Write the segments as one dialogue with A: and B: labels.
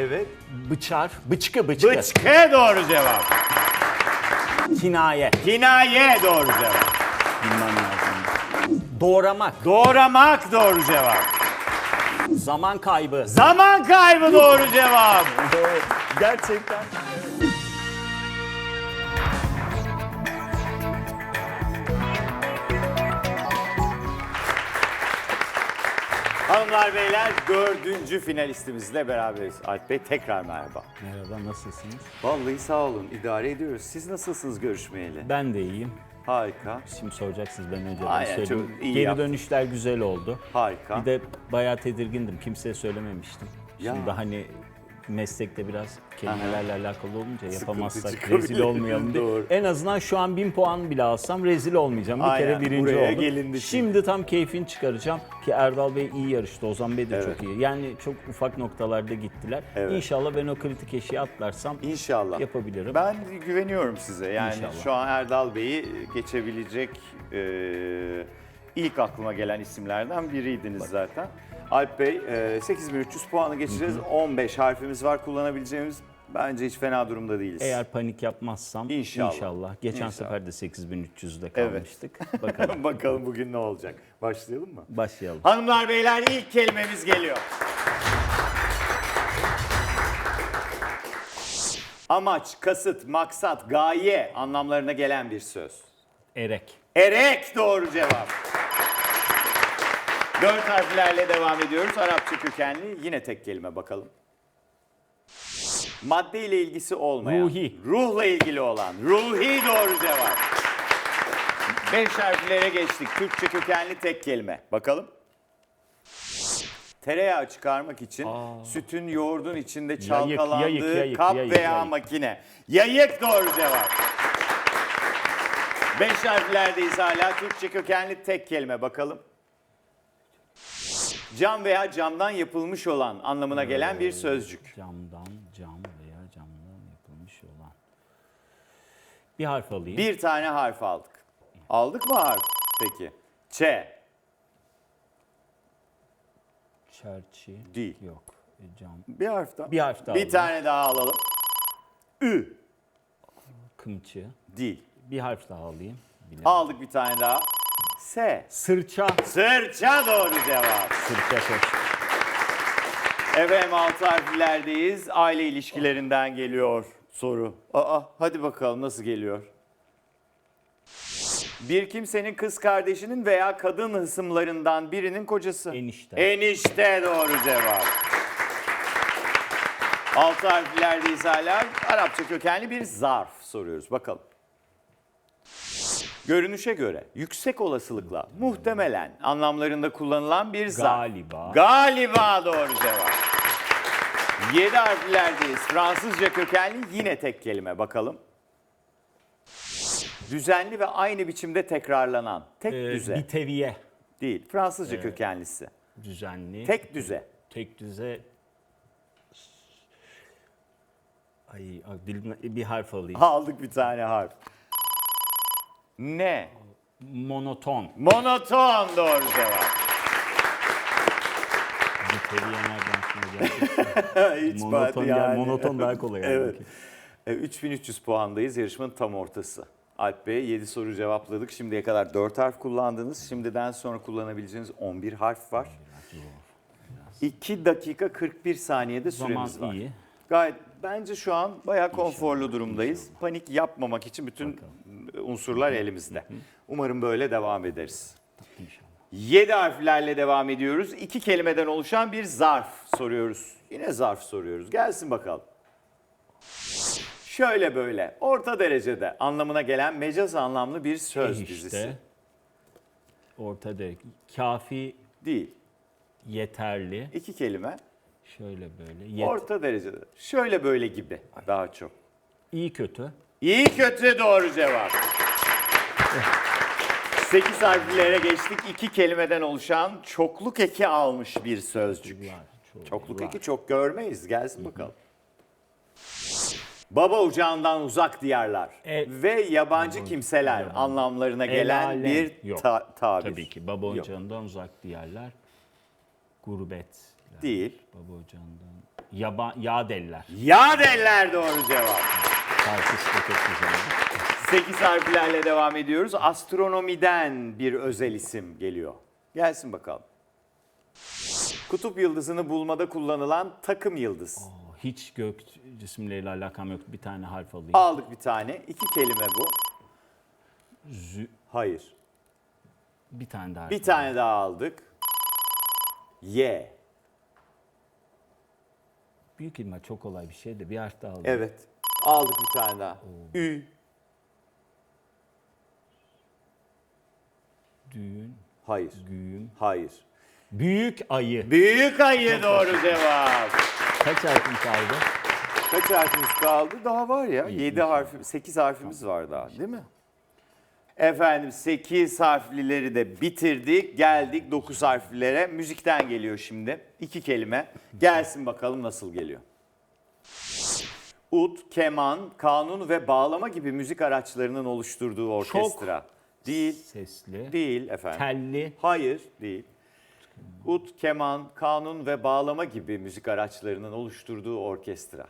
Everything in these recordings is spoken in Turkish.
A: Evet.
B: Bıçar, bıçkı bıçkı.
A: Bıçkı doğru cevap.
B: Kinaye.
A: Kinaye doğru cevap.
B: Bilmem lazım. Doğramak.
A: Doğramak doğru cevap.
B: Zaman kaybı.
A: Zaman kaybı doğru cevap.
B: Gerçekten.
A: Hanımlar beyler dördüncü finalistimizle beraberiz. Alp Bey tekrar merhaba.
B: Merhaba nasılsınız?
A: Vallahi sağ olun idare ediyoruz. Siz nasılsınız görüşmeyeli?
B: Ben de iyiyim.
A: Harika.
B: Şimdi soracaksınız ben önce
A: Aynen,
B: söyleyeyim.
A: çok iyi
B: Geri
A: yaptın.
B: dönüşler güzel oldu.
A: Harika.
B: Bir de bayağı tedirgindim. Kimseye söylememiştim.
A: Ya.
B: Şimdi hani meslekte biraz kelimelerle alakalı olunca yapamazsak
A: çıkabilir.
B: rezil olmayalım diye.
A: Doğru.
B: En azından şu an bin puan bile alsam rezil olmayacağım. Bir
A: Aynen,
B: kere birinci
A: buraya
B: oldum.
A: gelindi çünkü.
B: Şimdi tam keyfini çıkaracağım ki Erdal Bey iyi yarıştı. Ozan Bey de
A: Evet.
B: çok iyi. Yani çok ufak noktalarda gittiler.
A: Evet.
B: İnşallah ben o kritik eşiği atlarsam
A: İnşallah.
B: yapabilirim.
A: Ben güveniyorum size. Yani
B: İnşallah.
A: şu an Erdal Bey'i geçebilecek e, ilk aklıma gelen isimlerden biriydiniz zaten. Alp Bey e, 8300 puanı geçeceğiz. 15 harfimiz var kullanabileceğimiz. Bence hiç fena durumda değiliz.
B: Eğer panik yapmazsam
A: İnşallah.
B: inşallah. Geçen
A: İnşallah.
B: sefer de 8300'de
A: Evet.
B: kalmıştık. Bakalım.
A: Bakalım bugün ne olacak. Başlayalım mı?
B: Başlayalım.
A: Hanımlar beyler ilk kelimemiz geliyor. Amaç, kasıt, maksat, gaye anlamlarına gelen bir söz.
B: Erek.
A: Erek doğru cevap. Dört harflerle devam ediyoruz. Arapça kökenli yine tek kelime bakalım. Madde ile ilgisi olmayan.
B: Ruhi.
A: Ruhla ilgili olan. Ruhi doğru cevap. Beş harflere geçtik. Türkçe kökenli tek kelime. Bakalım. Tereyağı çıkarmak için sütün yoğurdun içinde çalkalandığı
B: yayık, yayık,
A: kap
B: yayık,
A: veya
B: yayık.
A: makine. Yayık doğru cevap. Beş harflerdeyiz hala. Türkçe kökenli tek kelime bakalım. Cam veya camdan yapılmış olan anlamına gelen bir sözcük.
B: Camdan, cam veya camdan yapılmış olan. Bir harf alayım.
A: Bir tane harf aldık. Aldık mı harf? Peki. Ç.
B: Çerçi.
A: Değil.
B: Yok. E, cam.
A: Bir harf daha.
B: Bir harf daha
A: Bir
B: alayım.
A: tane daha alalım. Ü.
B: Kımçı.
A: Değil.
B: Bir harf daha alayım. Bilemedim.
A: Aldık bir tane daha. S.
B: Sırça.
A: Sırça doğru cevap.
B: Sırça koş.
A: Efendim altı harflerdeyiz. Aile ilişkilerinden geliyor soru. Aa hadi bakalım nasıl geliyor? Bir kimsenin kız kardeşinin veya kadın hısımlarından birinin kocası.
B: Enişte.
A: Enişte doğru cevap. Altı harflerdeyiz hala. Arapça kökenli bir zarf soruyoruz. Bakalım. Görünüşe göre yüksek olasılıkla muhtemelen anlamlarında kullanılan bir zarf.
B: Galiba.
A: Galiba doğru cevap. Yedi harflerdeyiz. Fransızca kökenli yine tek kelime. Bakalım. Düzenli ve aynı biçimde tekrarlanan. Tek
B: Ee,
A: düze.
B: biteviye.
A: Değil. Fransızca kökenlisi.
B: Düzenli.
A: Tek düze.
B: Tek düze. Ay, ay, dilimden- bir harf alayım.
A: Aldık bir tane harf. Ne?
B: Monoton.
A: Monoton doğru cevap. Hiç
B: monoton,
A: bad-
B: gel, monoton daha kolay. yani.
A: Evet. E, 3300 puandayız. Yarışmanın tam ortası. Alp Bey 7 soru cevapladık. Şimdiye kadar 4 harf kullandınız. Şimdiden sonra kullanabileceğiniz 11 harf var. 2 dakika 41 saniyede
B: Zaman
A: süremiz var.
B: iyi.
A: Gayet bence şu an bayağı konforlu durumdayız. Panik yapmamak için bütün unsurlar elimizde. Umarım böyle devam ederiz. 7 harflerle devam ediyoruz. İki kelimeden oluşan bir zarf soruyoruz. Yine zarf soruyoruz. Gelsin bakalım. Şöyle böyle orta derecede anlamına gelen mecaz anlamlı bir söz
B: işte,
A: dizisi.
B: Ortada kafi,
A: Değil.
B: yeterli.
A: İki kelime.
B: Şöyle böyle. Yet,
A: Orta derecede. Şöyle böyle gibi daha çok.
B: iyi kötü.
A: İyi kötü doğru cevap. 8 harflere geçtik. İki kelimeden oluşan çokluk eki almış bir sözcük. Çokluk eki çok görmeyiz. Gelsin bakalım. Baba ocağından uzak diyarlar
B: E-
A: ve yabancı kimseler anlamlarına
B: El
A: gelen
B: alem.
A: bir
B: Yok.
A: ta- tabir.
B: Tabii ki baba
A: Yok.
B: ocağından uzak diyarlar. Gurbet.
A: Değil.
B: Baba ocağından Yaba, Yadeller.
A: Yadeller doğru cevap.
B: Güzeldi.
A: 8 harflerle devam ediyoruz. Astronomiden bir özel isim geliyor. Gelsin bakalım. Kutup yıldızını bulmada kullanılan takım yıldız.
B: Hiç gök cisimleriyle alakam yok. Bir tane harf alayım.
A: Aldık bir tane. İki kelime bu.
B: Zü-
A: Hayır.
B: bir tane daha.
A: Bir tane daha aldık. Y.
B: Büyük ihtimal çok kolay bir şey de bir harf daha alayım.
A: Evet. Aldık bir tane daha. Ü.
B: Düğün,
A: Hayır.
B: güğüm.
A: Hayır.
B: Büyük ayı.
A: Büyük ayı doğru cevap.
B: Kaç harfim kaldı?
A: Kaç harfimiz kaldı? Daha var ya.
B: İyi,
A: 7
B: inşallah.
A: harf, 8 harfimiz var daha değil mi? Efendim 8 harflileri de bitirdik. Geldik 9 harflilere. Müzikten geliyor şimdi. İki kelime. Gelsin bakalım nasıl geliyor. Ud, keman, kanun ve bağlama gibi müzik araçlarının oluşturduğu orkestra. Değil,
B: Sesli.
A: değil efendim.
B: Telli.
A: Hayır, değil. Ud, keman, kanun ve bağlama gibi müzik araçlarının oluşturduğu orkestra.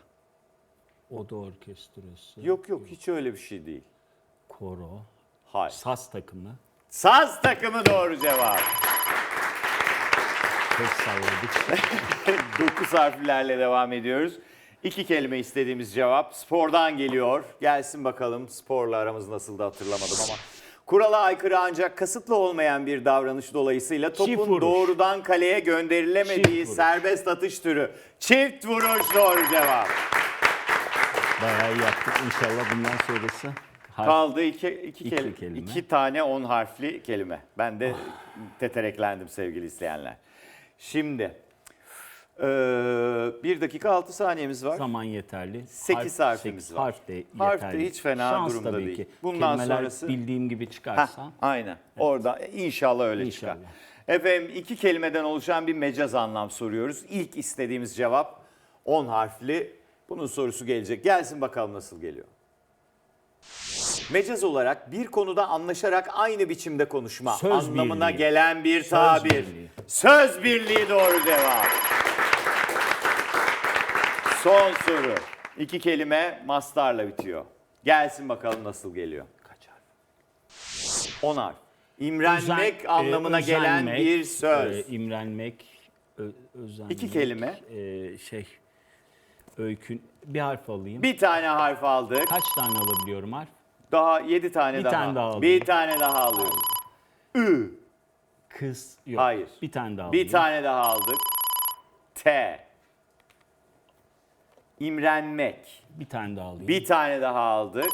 B: Oda orkestrası.
A: Yok yok hiç öyle bir şey değil.
B: Koro.
A: Hayır.
B: Saz takımı.
A: Saz takımı doğru cevap.
B: Çok salladık.
A: 9 harflerle devam ediyoruz. İki kelime istediğimiz cevap spordan geliyor. Gelsin bakalım sporla aramız nasıl da hatırlamadım ama. Kurala aykırı ancak kasıtlı olmayan bir davranış dolayısıyla topun
B: vuruş.
A: doğrudan kaleye gönderilemediği
B: Çift vuruş.
A: serbest atış türü. Çift vuruş doğru cevap.
B: Bayağı iyi yaptık. İnşallah bundan sonrası. harf-
A: Kaldı iki, iki,
B: İki
A: kelime.
B: kelime.
A: iki tane on harfli kelime. Ben de tetereklendim sevgili izleyenler. Şimdi bir dakika altı saniyemiz var.
B: Zaman yeterli.
A: Sekiz
B: Harf-
A: harfimiz
B: sekiz
A: var.
B: Harf de yeterli.
A: Harf de hiç fena
B: Şans
A: durumda
B: tabii
A: değil.
B: Ki.
A: Bundan
B: Kelimeler
A: sonrası-
B: bildiğim gibi
A: Heh,
B: çıkarsa.
A: aynen. Orada inşallah öyle
B: İnşallah.
A: çıkar. Efendim iki kelimeden oluşan bir mecaz anlam soruyoruz. İlk istediğimiz cevap 10 harfli. Bunun sorusu gelecek. Gelsin bakalım nasıl geliyor. Mecaz olarak bir konuda anlaşarak aynı biçimde konuşma
B: Söz
A: anlamına
B: birliği.
A: gelen bir
B: Söz
A: tabir.
B: birliği.
A: Söz birliği doğru cevap. Son soru. İki kelime mastarla bitiyor. Gelsin bakalım nasıl geliyor.
B: Kaç harf?
A: 10 harf. İmrenmek
B: Özen-
A: anlamına
B: e,
A: gelen
B: özenmek,
A: bir söz.
B: e, imrenmek, ö- özenmek.
A: İki kelime.
B: e, şey, öykün. Bir harf alayım.
A: Bir tane harf aldık.
B: Kaç tane alabiliyorum harf?
A: Daha 7 tane
B: Bir
A: daha.
B: tane daha alayım.
A: Bir tane daha alıyorum. Ü.
B: Kız. Yok.
A: Hayır.
B: Bir tane daha alayım.
A: Bir tane daha aldık. T. İmrenmek.
B: Bir tane daha alayım.
A: Bir tane daha aldık.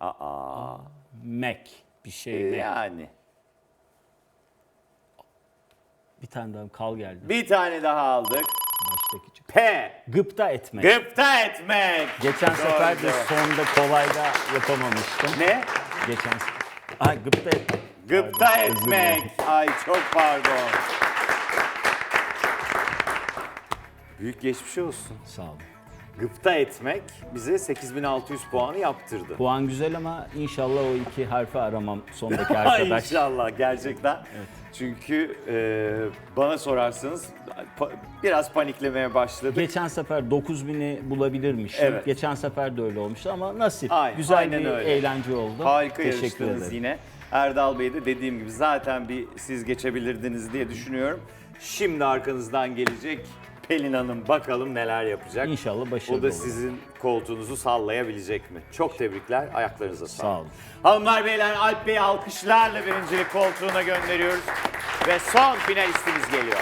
A: Aa.
B: Mek. Bir şey mek.
A: Yani.
B: Bir tane daha kal geldi.
A: Bir tane daha aldık.
B: Baştaki çık.
A: P.
B: Gıpta etmek.
A: Gıpta etmek.
B: Geçen
A: Doğru
B: sefer de sonda kolayda yapamamıştım.
A: Ne?
B: Geçen se- Ay gıpta etmek.
A: Gıpta
B: Pardon,
A: etmek. Ay çok pardon. Büyük geçmiş olsun.
B: Sağ olun.
A: Gıpta etmek bize 8600 puanı yaptırdı.
B: Puan güzel ama inşallah o iki harfi aramam sondaki arkadaş.
A: İnşallah gerçekten. Çünkü e, bana sorarsanız pa- biraz paniklemeye başladık.
B: Geçen sefer 9000'i bulabilirmişim.
A: Evet.
B: Geçen sefer de öyle olmuştu ama nasip.
A: Aynen,
B: Güzel
A: aynen
B: bir
A: öyle.
B: eğlence oldu.
A: Harika
B: Teşekkür
A: yarıştınız
B: ederim.
A: yine. Erdal Bey de dediğim gibi zaten bir siz geçebilirdiniz diye düşünüyorum. Şimdi arkanızdan gelecek Pelin Hanım bakalım neler yapacak.
B: İnşallah başarılı
A: O da
B: olur.
A: sizin koltuğunuzu sallayabilecek mi? Çok tebrikler. Ayaklarınıza sağlık.
B: Sağ olun.
A: Hanımlar beyler Alp Bey'i alkışlarla birincilik koltuğuna gönderiyoruz. Ve son finalistimiz geliyor.